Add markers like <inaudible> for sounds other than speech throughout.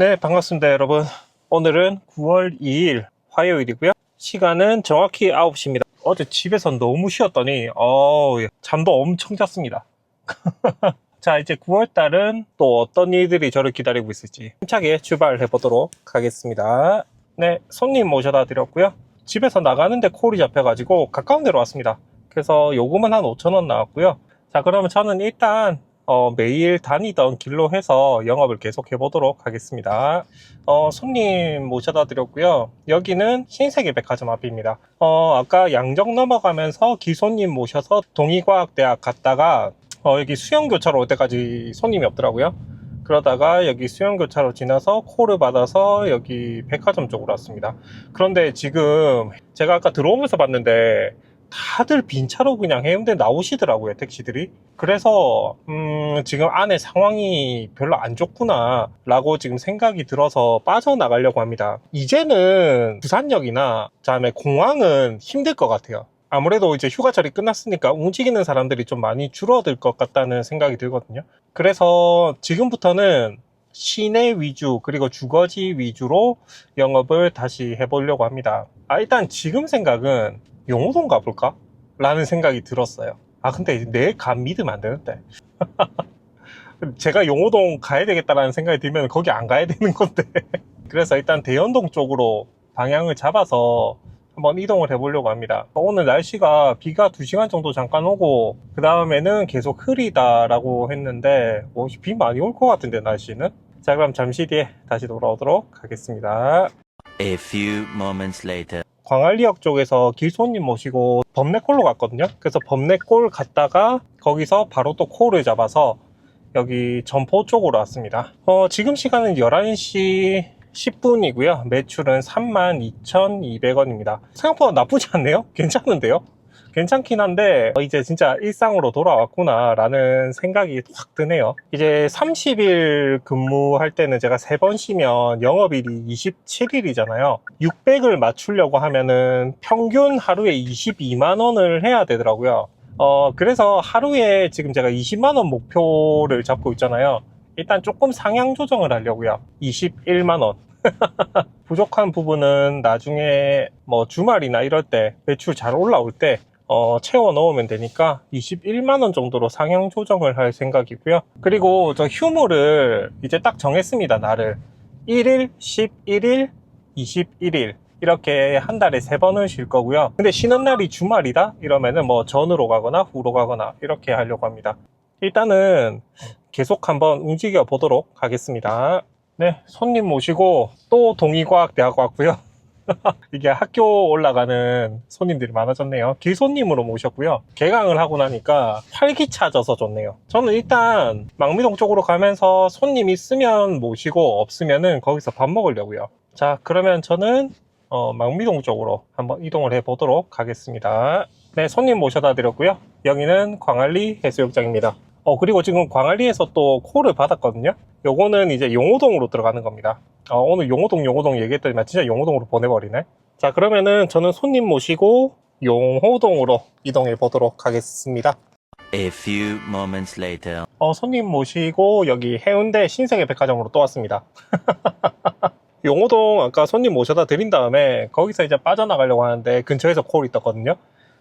네, 반갑습니다, 여러분. 오늘은 9월 2일 화요일이고요. 시간은 정확히 9시입니다. 어제 집에서 너무 쉬었더니, 어 잠도 엄청 잤습니다. <laughs> 자, 이제 9월 달은 또 어떤 일들이 저를 기다리고 있을지 힘차게 출발해 보도록 하겠습니다. 네, 손님 모셔다 드렸고요. 집에서 나가는데 콜이 잡혀가지고 가까운 데로 왔습니다. 그래서 요금은 한 5,000원 나왔고요. 자, 그러면 저는 일단 어, 매일 다니던 길로 해서 영업을 계속 해 보도록 하겠습니다. 어, 손님 모셔다 드렸고요. 여기는 신세계 백화점 앞입니다. 어, 아까 양정 넘어가면서 기손님 모셔서 동의과학대학 갔다가 어, 여기 수영교차로 올 때까지 손님이 없더라고요. 그러다가 여기 수영교차로 지나서 콜을 받아서 여기 백화점 쪽으로 왔습니다. 그런데 지금 제가 아까 들어오면서 봤는데 다들 빈 차로 그냥 해운대 나오시더라고요, 택시들이. 그래서, 음, 지금 안에 상황이 별로 안 좋구나, 라고 지금 생각이 들어서 빠져나가려고 합니다. 이제는 부산역이나, 그다음에 공항은 힘들 것 같아요. 아무래도 이제 휴가철이 끝났으니까 움직이는 사람들이 좀 많이 줄어들 것 같다는 생각이 들거든요. 그래서 지금부터는 시내 위주, 그리고 주거지 위주로 영업을 다시 해보려고 합니다. 아, 일단 지금 생각은 용호동 가볼까? 라는 생각이 들었어요. 아, 근데 내 감 믿으면 안 되는데. <laughs> 제가 용호동 가야 되겠다라는 생각이 들면 거기 안 가야 되는 건데. <laughs> 그래서 일단 대연동 쪽으로 방향을 잡아서 한번 이동을 해보려고 합니다. 오늘 날씨가 비가 2시간 정도 잠깐 오고, 그 다음에는 계속 흐리다라고 했는데, 뭐, 비 많이 올 것 같은데, 날씨는? 자, 그럼 잠시 뒤에 다시 돌아오도록 하겠습니다. A few moments later. 광안리역 쪽에서 길손님 모시고 범내골로 갔거든요. 그래서 범내골 갔다가 거기서 바로 또 콜을 잡아서 여기 점포 쪽으로 왔습니다. 어, 지금 시간은 11시 10분이고요. 매출은 32,200원입니다. 생각보다 나쁘지 않네요. <laughs> 괜찮은데요? 괜찮긴 한데 어, 이제 진짜 일상으로 돌아왔구나 라는 생각이 확 드네요. 이제 30일 근무할 때는 제가 3번 쉬면 영업일이 27일이잖아요. 600을 맞추려고 하면은 평균 하루에 22만원을 해야 되더라고요. 어 그래서 하루에 지금 제가 20만원 목표를 잡고 있잖아요. 일단 조금 상향 조정을 하려고요. 21만원 <laughs> 부족한 부분은 나중에 뭐 주말이나 이럴 때 매출 잘 올라올 때 어, 채워 넣으면 되니까 21만원 정도로 상향 조정을 할 생각이고요. 그리고 저 휴무를 이제 딱 정했습니다, 날을. 1일, 11일, 21일. 이렇게 한 달에 세 번을 쉴 거고요. 근데 쉬는 날이 주말이다? 이러면은 뭐 전으로 가거나 후로 가거나 이렇게 하려고 합니다. 일단은 계속 한번 움직여 보도록 하겠습니다. 네, 손님 모시고 또 동의과학 대학 왔고요. <laughs> 이게 학교 올라가는 손님들이 많아졌네요. 길손님으로 모셨고요. 개강을 하고 나니까 활기차져서 좋네요. 저는 일단 망미동 쪽으로 가면서 손님 있으면 모시고 없으면은 거기서 밥 먹으려고요. 자, 그러면 저는 어, 망미동 쪽으로 한번 이동을 해 보도록 하겠습니다. 네, 손님 모셔다 드렸고요. 여기는 광안리 해수욕장입니다. 어, 그리고 지금 광안리에서 또 콜을 받았거든요. 요거는 이제 용호동으로 들어가는 겁니다. 어, 오늘 용호동 용호동 얘기했더니만 진짜 용호동으로 보내버리네. 자, 그러면은 저는 손님 모시고 용호동으로 이동해 보도록 하겠습니다. A few moments later. 어, 손님 모시고 여기 해운대 신세계 백화점으로 또 왔습니다. <laughs> 용호동 아까 손님 모셔다 드린 다음에 거기서 이제 빠져나가려고 하는데 근처에서 콜이 떴거든요.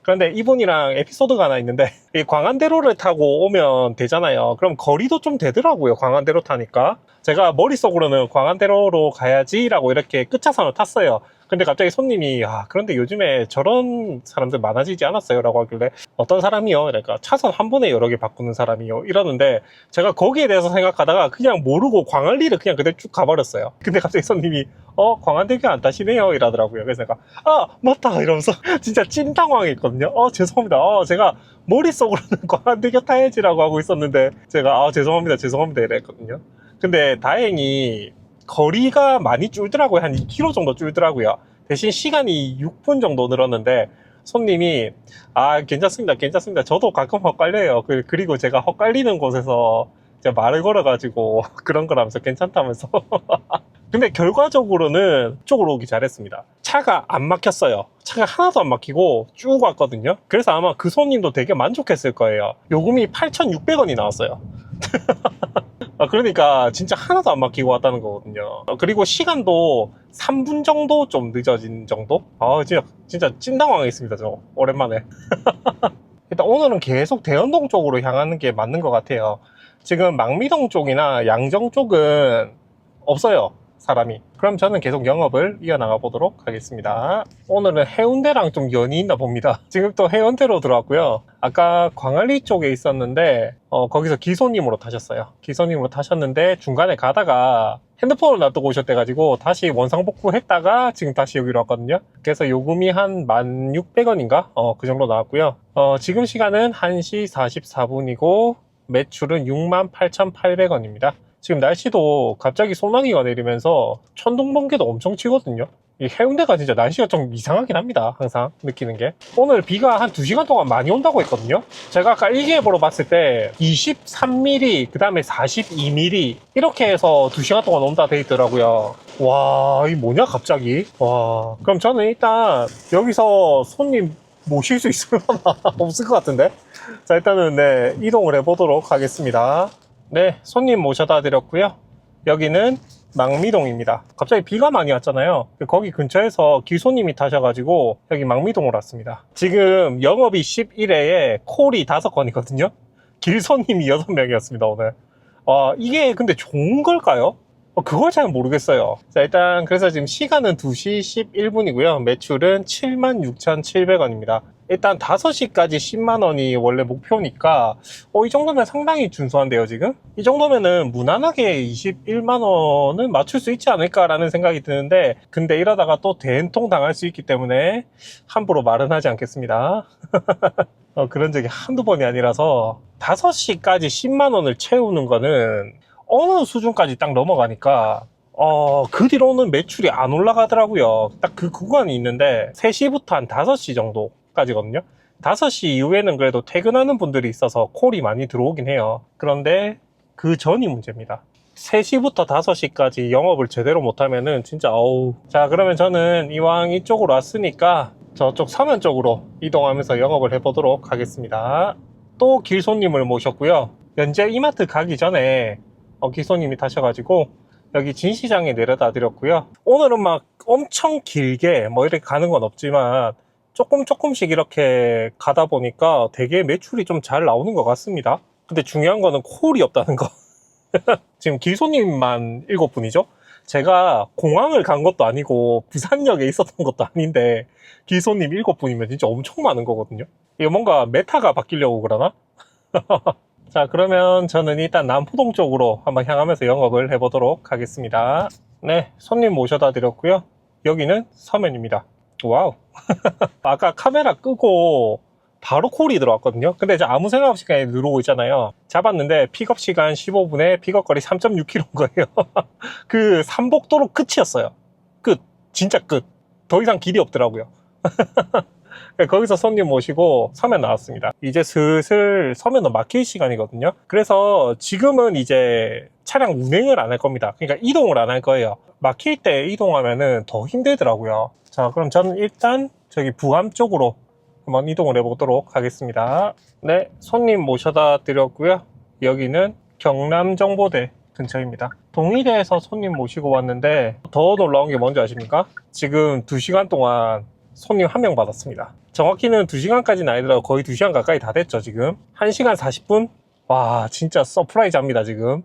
그런데 이분이랑 에피소드가 하나 있는데 <laughs> 이 광안대로를 타고 오면 되잖아요. 그럼 거리도 좀 되더라고요. 광안대로 타니까. 제가 머릿속으로는 광안대로로 가야지 라고 이렇게 끝차선을 탔어요. 근데 갑자기 손님이 아 그런데 요즘에 저런 사람들 많아지지 않았어요? 라고 하길래 어떤 사람이요? 그러니까 차선 한 번에 여러 개 바꾸는 사람이요? 이러는데 제가 거기에 대해서 생각하다가 그냥 모르고 광안리를 그냥 그대로 쭉 가버렸어요. 근데 갑자기 손님이 어 광안대교 안 타시네요? 이러더라고요. 그래서 내가 아 맞다 이러면서 <laughs> 진짜 찐 당황했거든요. 어 죄송합니다. 어 제가 머릿속으로는 <laughs> 광안대교 타야지라고 하고 있었는데 제가 아 죄송합니다 죄송합니다 이랬거든요. 근데 다행히 거리가 많이 줄더라고요. 한 2km 정도 줄더라고요. 대신 시간이 6분 정도 늘었는데 손님이 아 괜찮습니다 괜찮습니다. 저도 가끔 헛갈려요. 그- 그리고 제가 헛갈리는 곳에서 이제 말을 걸어가지고 <laughs> 그런 거라면서 괜찮다면서. <laughs> 근데 결과적으로는 쪽으로 오기 잘했습니다. 차가 안 막혔어요. 차가 하나도 안 막히고 쭉 왔거든요. 그래서 아마 그 손님도 되게 만족했을 거예요. 요금이 8,600원이 나왔어요 <laughs> 아, 그러니까 진짜 하나도 안 막히고 왔다는 거거든요. 어, 그리고 시간도 3분 정도 좀 늦어진 정도? 아, 진짜, 진짜 찐당황했습니다, 저. 오랜만에. <laughs> 일단 오늘은 계속 대연동 쪽으로 향하는 게 맞는 것 같아요. 지금 망미동 쪽이나 양정 쪽은 없어요. 사람이. 그럼 저는 계속 영업을 이어나가 보도록 하겠습니다. 오늘은 해운대랑 좀 연이 있나 봅니다. <laughs> 지금 또 해운대로 들어왔고요. 아까 광안리 쪽에 있었는데, 어, 거기서 기소님으로 타셨어요. 기소님으로 타셨는데, 중간에 가다가 핸드폰을 놔두고 오셨대가지고, 다시 원상복구 했다가, 지금 다시 여기로 왔거든요. 그래서 요금이 한 1,600원인가? 어, 그 정도 나왔고요. 어, 지금 시간은 1시 44분이고, 매출은 68,800원입니다. 지금 날씨도 갑자기 소나기가 내리면서 천둥 번개도 엄청 치거든요. 이 해운대가 진짜 날씨가 좀 이상하긴 합니다. 항상 느끼는 게. 오늘 비가 한 2시간 동안 많이 온다고 했거든요. 제가 아까 일기예보로 봤을 때 23mm, 그 다음에 42mm 이렇게 해서 2시간 동안 온다 돼 있더라고요. 와, 이 뭐냐 갑자기? 와, 그럼 저는 일단 여기서 손님 모실 수 있을려나 <laughs> 없을 것 같은데. 자, 일단은 네, 이동을 해보도록 하겠습니다. 네, 손님 모셔다 드렸고요. 여기는 망미동입니다. 갑자기 비가 많이 왔잖아요. 거기 근처에서 기소님이 타셔가지고 여기 망미동으로 왔습니다. 지금 영업이 11회에 콜이 5건이거든요. 길손님이 6명이었습니다, 오늘. 아, 이게 근데 좋은 걸까요? 어, 그걸 잘 모르겠어요. 자, 일단 그래서 지금 시간은 2시 11분이고요. 매출은 76,700원입니다. 일단 5시까지 10만 원이 원래 목표니까 어, 이 정도면 상당히 준수한데요, 지금? 이 정도면은 무난하게 21만 원은 맞출 수 있지 않을까라는 생각이 드는데 근데 이러다가 또 대행통 당할 수 있기 때문에 함부로 말은 하지 않겠습니다. <laughs> 어, 그런 적이 한두 번이 아니라서 5시까지 10만 원을 채우는 거는 어느 수준까지 딱 넘어가니까 어, 그 뒤로는 매출이 안 올라가더라고요. 딱 그 구간이 있는데 3시부터 한 5시 정도 까지거든요. 5시 이후에는 그래도 퇴근하는 분들이 있어서 콜이 많이 들어오긴 해요. 그런데 그 전이 문제입니다. 3시부터 5시까지 영업을 제대로 못하면은 진짜 어우. 자, 그러면 저는 이왕 이쪽으로 왔으니까 저쪽 서면 쪽으로 이동하면서 영업을 해보도록 하겠습니다. 또 길손님을 모셨고요. 현재 이마트 가기 전에 어, 기소님이 타셔가지고 여기 진시장에 내려다 드렸고요. 오늘은 막 엄청 길게 뭐 이렇게 가는 건 없지만 조금 조금씩 이렇게 가다 보니까 되게 매출이 좀 잘 나오는 것 같습니다. 근데 중요한 거는 콜이 없다는 거. <laughs> 지금 기소님만 7분이죠? 제가 공항을 간 것도 아니고 부산역에 있었던 것도 아닌데 기소님 7분이면 진짜 엄청 많은 거거든요. 이거 뭔가 메타가 바뀌려고 그러나? <laughs> 자, 그러면 저는 일단 남포동 쪽으로 한번 향하면서 영업을 해보도록 하겠습니다. 네, 손님 모셔다 드렸고요. 여기는 서면입니다. 와우. <laughs> 아까 카메라 끄고 바로 콜이 들어왔거든요. 근데 이제 아무 생각 없이 그냥 누르고 있잖아요. 잡았는데 픽업 시간 15분에 픽업 거리 3.6km인 거예요. <laughs> 그 삼복도로 끝이었어요. 끝. 진짜 끝. 더 이상 길이 없더라고요. <laughs> 네, 거기서 손님 모시고 서면 나왔습니다. 이제 슬슬 서면은 막힐 시간이거든요. 그래서 지금은 이제 차량 운행을 안 할 겁니다. 그러니까 이동을 안 할 거예요. 막힐 때 이동하면은 더 힘들더라고요. 자, 그럼 저는 일단 저기 부암 쪽으로 한번 이동을 해보도록 하겠습니다. 네, 손님 모셔다 드렸고요. 여기는 경남정보대 근처입니다. 동의대에서 손님 모시고 왔는데 더 놀라운 게 뭔지 아십니까? 지금 2시간 동안 손님 한 명 받았습니다. 정확히는 2시간까지는 아니더라도 거의 2시간 가까이 다 됐죠, 지금. 1시간 40분? 와, 진짜 서프라이즈 합니다, 지금.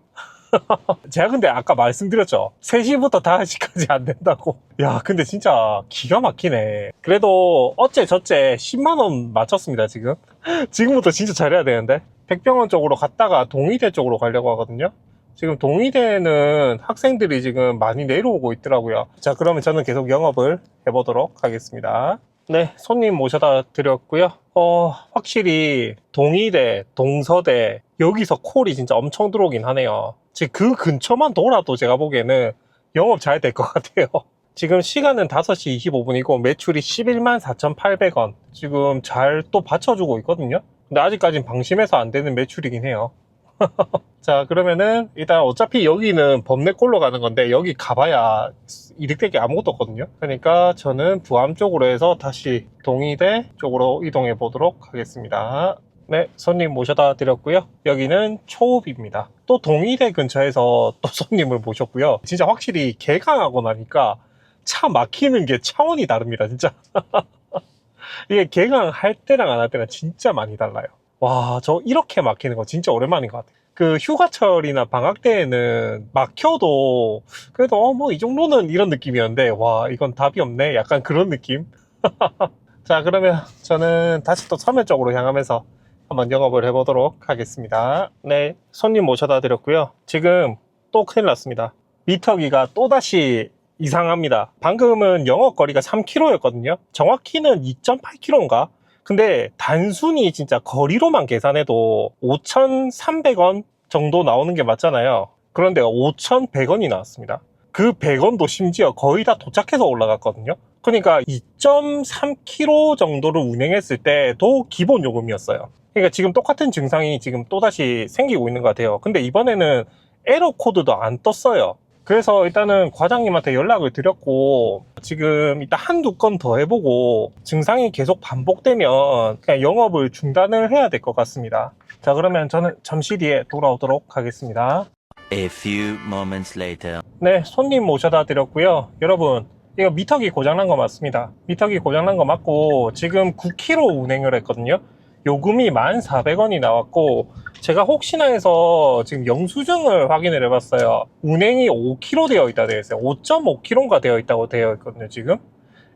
<laughs> 제가 근데 아까 말씀드렸죠. 3시부터 5시까지 안 된다고. 야, 근데 진짜 기가 막히네. 그래도 어째 저째 10만원 맞췄습니다, 지금. <laughs> 지금부터 진짜 잘해야 되는데. 백병원 쪽으로 갔다가 동의대 쪽으로 가려고 하거든요. 지금 동의대는 학생들이 지금 많이 내려오고 있더라고요. 자, 그러면 저는 계속 영업을 해보도록 하겠습니다. 네, 손님 모셔다 드렸고요. 어, 확실히 동의대, 동서대, 여기서 콜이 진짜 엄청 들어오긴 하네요. 지금 그 근처만 돌아도 제가 보기에는 영업 잘 될 것 <laughs> 같아요. 지금 시간은 5시 25분이고 매출이 11만 4,800원. 지금 잘 또 받쳐주고 있거든요. 근데 아직까진 방심해서 안 되는 매출이긴 해요. <laughs> 자, 그러면은 일단 어차피 여기는 범내골로 가는 건데 여기 가봐야 이득될 게 아무것도 없거든요. 그러니까 저는 부암 쪽으로 해서 다시 동의대 쪽으로 이동해 보도록 하겠습니다. 네, 손님 모셔다 드렸고요. 여기는 초읍입니다. 또 동의대 근처에서 또 <laughs> 손님을 모셨고요. 진짜 확실히 개강하고 나니까 차 막히는 게 차원이 다릅니다, 진짜. <laughs> 이게 개강할 때랑 안 할 때랑 진짜 많이 달라요. 와, 저 이렇게 막히는 거 진짜 오랜만인 것 같아요. 그 휴가철이나 방학 때에는 막혀도 그래도 어, 뭐 이 정도는 이런 느낌이었는데 와, 이건 답이 없네. 약간 그런 느낌. <laughs> 자, 그러면 저는 다시 또 서면 쪽으로 향하면서 한번 영업을 해보도록 하겠습니다. 네, 손님 모셔다 드렸고요. 지금 또 큰일 났습니다. 미터기가 또다시 이상합니다. 방금은 영업 거리가 3km였거든요. 정확히는 2.8km인가? 근데 단순히 진짜 거리로만 계산해도 5,300원 정도 나오는 게 맞잖아요. 그런데 5,100원이 나왔습니다. 그 100원도 심지어 거의 다 도착해서 올라갔거든요. 그러니까 2.3km 정도를 운행했을 때도 기본 요금이었어요. 그러니까 지금 똑같은 증상이 지금 또다시 생기고 있는 것 같아요. 근데 이번에는 에러 코드도 안 떴어요. 그래서 일단은 과장님한테 연락을 드렸고 지금 일단 한두 건 더 해보고 증상이 계속 반복되면 그냥 영업을 중단을 해야 될 것 같습니다. 자 그러면 저는 잠시 뒤에 돌아오도록 하겠습니다. A few moments later. 네, 손님 모셔다 드렸고요. 여러분, 이거 미터기 고장난 거 맞습니다. 미터기 고장난 거 맞고, 지금 9km 운행을 했거든요. 요금이 1,400원이 나왔고, 제가 혹시나 해서 지금 영수증을 확인을 해봤어요. 운행이 5km 되어 있다 되어 있어요. 5.5km가 되어 있다고 되어 있거든요, 지금.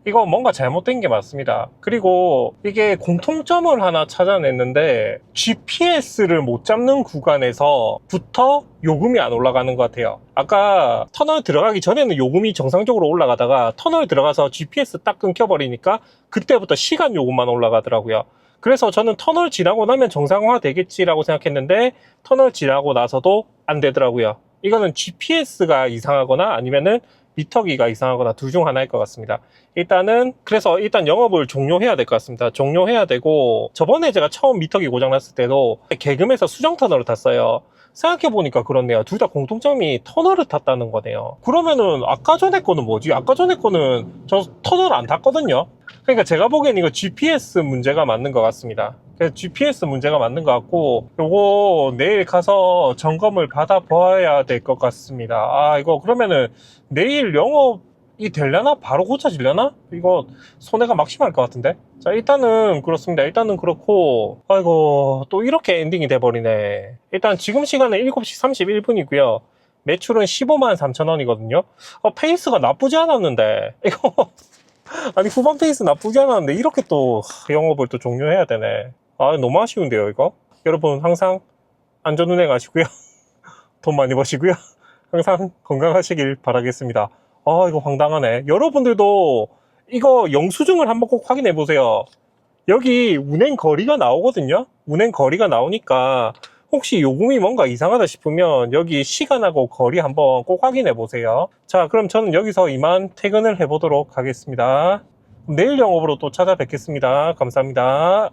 이거 뭔가 잘못된 게 맞습니다. 그리고 이게 공통점을 하나 찾아냈는데 GPS를 못 잡는 구간에서 부터 요금이 안 올라가는 것 같아요. 아까 터널 들어가기 전에는 요금이 정상적으로 올라가다가 터널 들어가서 GPS 딱 끊겨버리니까 그때부터 시간 요금만 올라가더라고요. 그래서 저는 터널 지나고 나면 정상화 되겠지라고 생각했는데 터널 지나고 나서도 안 되더라고요. 이거는 GPS가 이상하거나 아니면은 미터기가 이상하거나 둘 중 하나일 것 같습니다. 일단은 그래서 일단 영업을 종료해야 될 것 같습니다. 종료해야 되고 저번에 제가 처음 미터기 고장 났을 때도 개금에서 수정 터널을 탔어요. 생각해 보니까 그렇네요. 둘 다 공통점이 터널을 탔다는 거네요. 그러면은 아까 전에 거는 뭐지? 아까 전에 거는 저 터널 안 탔거든요. 그러니까 제가 보기엔 이거 GPS 문제가 맞는 것 같습니다. GPS 문제가 맞는 것 같고 요거 내일 가서 점검을 받아 보아야 될 것 같습니다. 아 이거 그러면은 내일 영업 이 되려나? 바로 고쳐지려나? 이거 손해가 막심할 것 같은데? 자 일단은 그렇습니다. 일단은 그렇고 아이고 또 이렇게 엔딩이 돼버리네. 일단 지금 시간은 7시 31분이고요. 매출은 15만 3천 원이거든요. 어, 페이스가 나쁘지 않았는데 <laughs> 이거 아니 후반 페이스 나쁘지 않았는데 이렇게 또 영업을 또 종료해야 되네. 아 너무 아쉬운데요 이거. 여러분 항상 안전운행 하시고요. <laughs> 돈 많이 버시고요. 항상 건강하시길 바라겠습니다. 아 이거 황당하네. 여러분들도 이거 영수증을 한번 꼭 확인해 보세요. 여기 운행 거리가 나오거든요. 운행 거리가 나오니까 혹시 요금이 뭔가 이상하다 싶으면 여기 시간하고 거리 한번 꼭 확인해 보세요. 자, 그럼 저는 여기서 이만 퇴근을 해 보도록 하겠습니다. 내일 영업으로 또 찾아뵙겠습니다. 감사합니다.